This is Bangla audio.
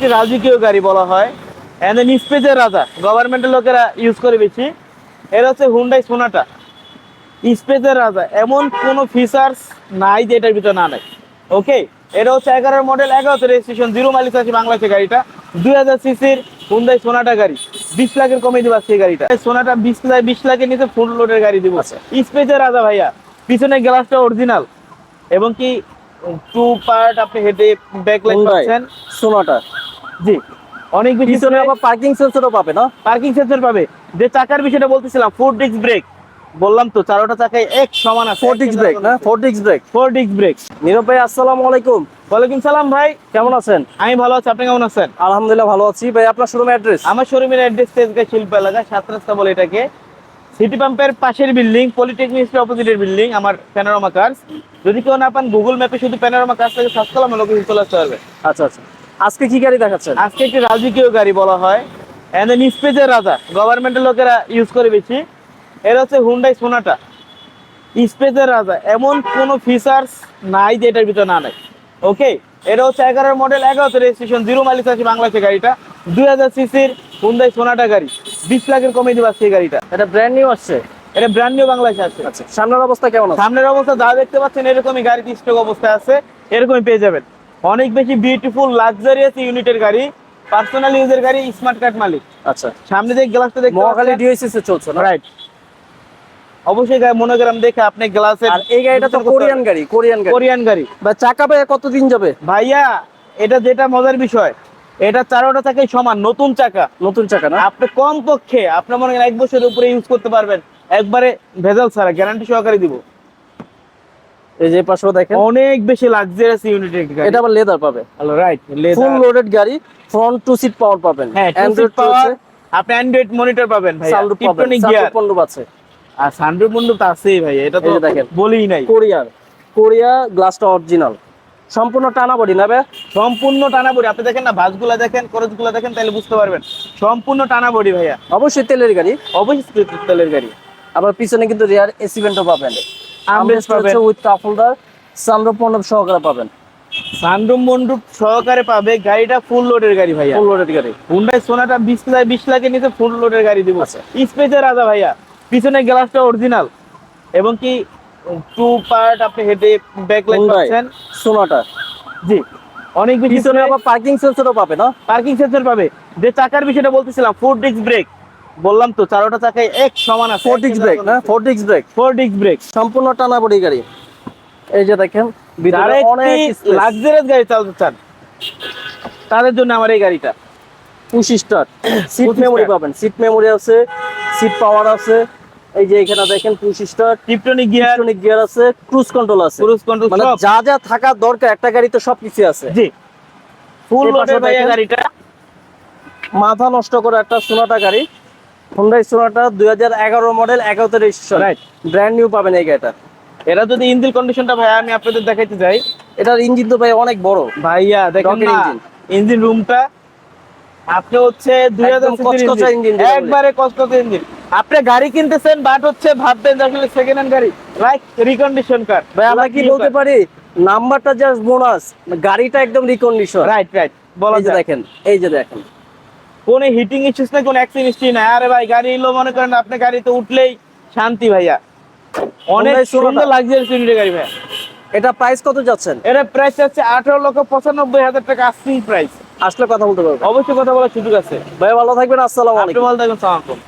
রাজকীয় গাড়ি বলা হয় এন্ড স্পেসের রাজা গভর্নমেন্টের লোকেরা ইউজ করে বেশি। এর হচ্ছে হুন্ডাই সোনাটা স্পেসের রাজা এমন কোনো ফিচার্স নাই যে এটার ভিতরে না নাই। ওকে এটা হচ্ছে এগারোর মডেল এগারোতে রেজিস্ট্রেশন জিরো মাইলেজ আছে বাংলাদেশের গাড়িটা। দুই হাজার সিসির হুন্ডাই সোনাটা গাড়ি। বিশ লাখের কমে দিবা সেই গাড়িটা। সোনাটা বিশ লাখ বিশ লাখের নিচে ফুল লোডের গাড়ি দিব। আচ্ছা। স্পেসের রাজা ভাইয়া পিছনে গ্লাসটা অরিজিনাল এবং কি টু পার্ট আপনি হেডে ব্যাকলাইট। পাচ্ছেন। সোনাটা জি। অনেক বেশি পিছনে আবার পার্কিং সেন্সরও পাবে না? পার্কিং সেন্সর পাবে। যে চাকার বিষয়টা বলতেছিলাম ফোর ডিস্ক ব্রেক বললাম তো চারোটা চাকায় এক সমান আছে। ফোর ডিস্ক ব্রেক না? Four disc brake four disc brake Nirob ভাই আসসালামু আলাইকুম। ওয়ালাইকুম সালাম ভাই। কেমন আছেন? আমি ভালো আছি আপনি কেমন আছেন? আলহামদুলিল্লাহ ভালো আছি। ভাই আপনার শোরুম অ্যাড্রেস আমার শোরুমের অ্যাড্রেস তেজগাঁ শিল্প এলাকা সাত রাস্তা বলে এটাকে। সিটি পাম্পের পাশের বিল্ডিং পলিটেকনিক অপোজিটের বিল্ডিং আমার প্যানোরামা কার্স যদি কেউ না পান গুগল ম্যাপে শুধু প্যানোরামা কার্স থেকে চলে আসতে পারবে। আচ্ছা আচ্ছা। আজকে কি গাড়ি দেখাচ্ছেন? আজকে একটি রাজকীয় গাড়ি বলা হয়। এন্ড স্পেসের রাজা গভর্নমেন্টের লোকেরা ইউজ করে বেশি। এর হচ্ছে হুন্ডাই সোনাটা স্পেসের রাজা এমন কোনো ফিচার্স নাই যে এটার ভিতরে না নাই। ওকে এটা হচ্ছে এগারোর মডেল এগারোতে রেজিস্ট্রেশন জিরো মাইলেজ আছে বাংলাদেশের গাড়িটা। দুই হাজার সিসির হুন্ডাই সোনাটা গাড়ি। বিশ লাখের কমে দিব আজকে এই গাড়িটা। এটা ব্র্যান্ড নিউ আসছে? এটা ব্র্যান্ড নিউ বাংলাদেশে আছে আচ্ছা সামনের অবস্থা কেমন সামনের অবস্থা যা দেখতে পাচ্ছেন এরকমই গাড়িতে স্টক অবস্থায় আছে। এরকমই পেয়ে যাবেন। অনেক বেশি বিউটিফুল লাক্সারিয়াস ইউনিটের গাড়ি পার্সোনাল ইউজের গাড়ি স্মার্ট কার্ড মালিক। আচ্ছা। সামনে যে গ্লাসটা দেখতে মহাখালী ডিওএসএস এ চলছে না? রাইট অবশ্যই গাড়ি মনোগ্রাম দেখে আপনি গ্লাসের আর এই গাড়িটা তো কোরিয়ান গাড়ি কোরিয়ান গাড়ি। কোরিয়ান গাড়ি। বা চাকা পায়ে কতদিন যাবে? ভাইয়া এটা যেটা মজার বিষয় এটা চারোটা চাকাই সমান নতুন চাকা। নতুন চাকা না? আপনি কম পক্ষে আপনার মনে করেন এক বছরের উপরে ইউজ করতে পারবেন একবারে ভেজাল ছাড়া গ্যারান্টি সহকারে দিব। এই যে পাশেও দেখেন। অনেক বেশি লাক্সারিয়াস গাড়ি। এটা আবার লেদার পাবে রাইট ফুল লোডেড গাড়ি ফ্রন্ট টু সিট পাওয়ার পাবেন। হ্যাঁ অ্যান্ড্রয়েড পাওয়ার আপনি অ্যান্ড্রয়েড মনিটর পাবেন ভাই সানরুফ পাবেন। সানরুফ আছে। আর সানরুফ মন্ডপ তো আছেই ভাই এটা তো দেখেন। বলেই নাই। কোরিয়ার কোরিয়া গ্লাসটা অরিজিনাল সম্পূর্ণ টানা বডি না বে সম্পূর্ণ টানা বডি আপনি দেখেন না ভাঁজগুলা দেখেন করজগুলা দেখেন তাহলে বুঝতে পারবেন। সম্পূর্ণ টানা বডি ভাইয়া। অবশ্যই তেলের গাড়ি। অবশ্যই তেলের গাড়ি। আবার পিছনে কিন্তু রিয়ার এসি ভেন্টও পাবেন। পাবেন। উইথ কাপ হোল্ডার সানরুফ মণ্ডপ সহকারে পাবেন। সানরুম মন্ডপ সহকারে পাবে গাড়িটা ফুল লোডের গাড়ি ভাইয়া। ফুল লোডেড গাড়ি। হুন্ডাই সোনাটা বিশ লাখ বিশ লাখের নিচে ফুল লোডের গাড়ি দিব। আচ্ছা। রাজা ভাইয়া। পিছনে গ্লাসটা অরিজিনাল এবং কি টু পার্ট আপনি হেডে ব্যাকলাইট Hyundai। পাচ্ছেন। সোনাটা জি। অনেক বেশি পিছনে আবার পার্কিং সেন্সরও পাবে না? পার্কিং সেন্সর পাবে। যে চাকার বিষয়টা বলতেছিলাম ফুড ডিস্ক ব্রেক বললাম তো চারোটা চাকায় এক সমান আছে। ফোর ডিস্ক ব্রেক না four disc brake four disc brake সম্পূর্ণ টানা বডি গাড়ি। এই যে দেখেন ভিতরে অনেক লাক্সারিয়াস গাড়ি চালাতে চান? তাদের জন্য আমার এই গাড়িটা। পুশ স্টার্ট সিট মেমোরি পাবেন। সিট মেমোরি আছে সিট পাওয়ার আছে। এই যে এখানে দেখেন push start tiptronic gear electronic gear আছে ক্রুজ কন্ট্রোল আছে। ক্রুজ কন্ট্রোল মানে যা যা থাকার দরকার একটা গাড়িতে সবকিছু আছে। জি। ফুল লোডের ভাইয়া গাড়িটা। মাথা নষ্ট করে একটা সোনাটা গাড়ি। হুন্ডাই সোনাটা দুই হাজার এগারো মডেল এগারোতে রেজিস্ট্রেশন ব্র্যান্ড নিউ পাবেন এই গাড়িটা। এটা যদি ইঞ্জিন কন্ডিশনটা ভাইয়া আমি আপনাদের দেখাইতে যাই এটার ইঞ্জিন তো ভাই অনেক বড়। ভাইয়া দেখেন Docker না engine। ইঞ্জিন রুমটা আপনি হচ্ছে দুই হাজার বলে। একবারে কসকসা ইঞ্জিন আপনি গাড়ি কিনতেছেন বাট হচ্ছে ভাববেন যে আসলে সেকেন্ড হ্যান্ড গাড়ি। লাইক রিকন্ডিশন কার ভাই আমরা কি বলতে পারি? নাম্বারটা জাস্ট বোনাস গাড়িটা একদম রিকন্ডিশন রাইট রাইট বলা দেখেন এই যে দেখেন। কোন হিটিং ইস্যুস না কোন অ্যাক্সিডেন্ট ইস্যু নাই। আরে ভাই গাড়ি এলো মনে করেন আপনি গাড়িতে উঠলেই শান্তি ভাইয়া। অনেক। সুন্দর লাক্সারিয়াস ইউনিটের গাড়ি ভাইয়া। এটা প্রাইস কত যাচ্ছেন? এটা প্রাইস আছে আঠারো লক্ষ পঁচানব্বই হাজার টাকা আসছে প্রাইস আসলে কথা বলতে পারব। অবশ্যই কথা বলার সুযোগ আছে। ভাই ভালো থাকবেন আসসালাম আপনি ভালো থাকবেন সালাম আলাইকুম।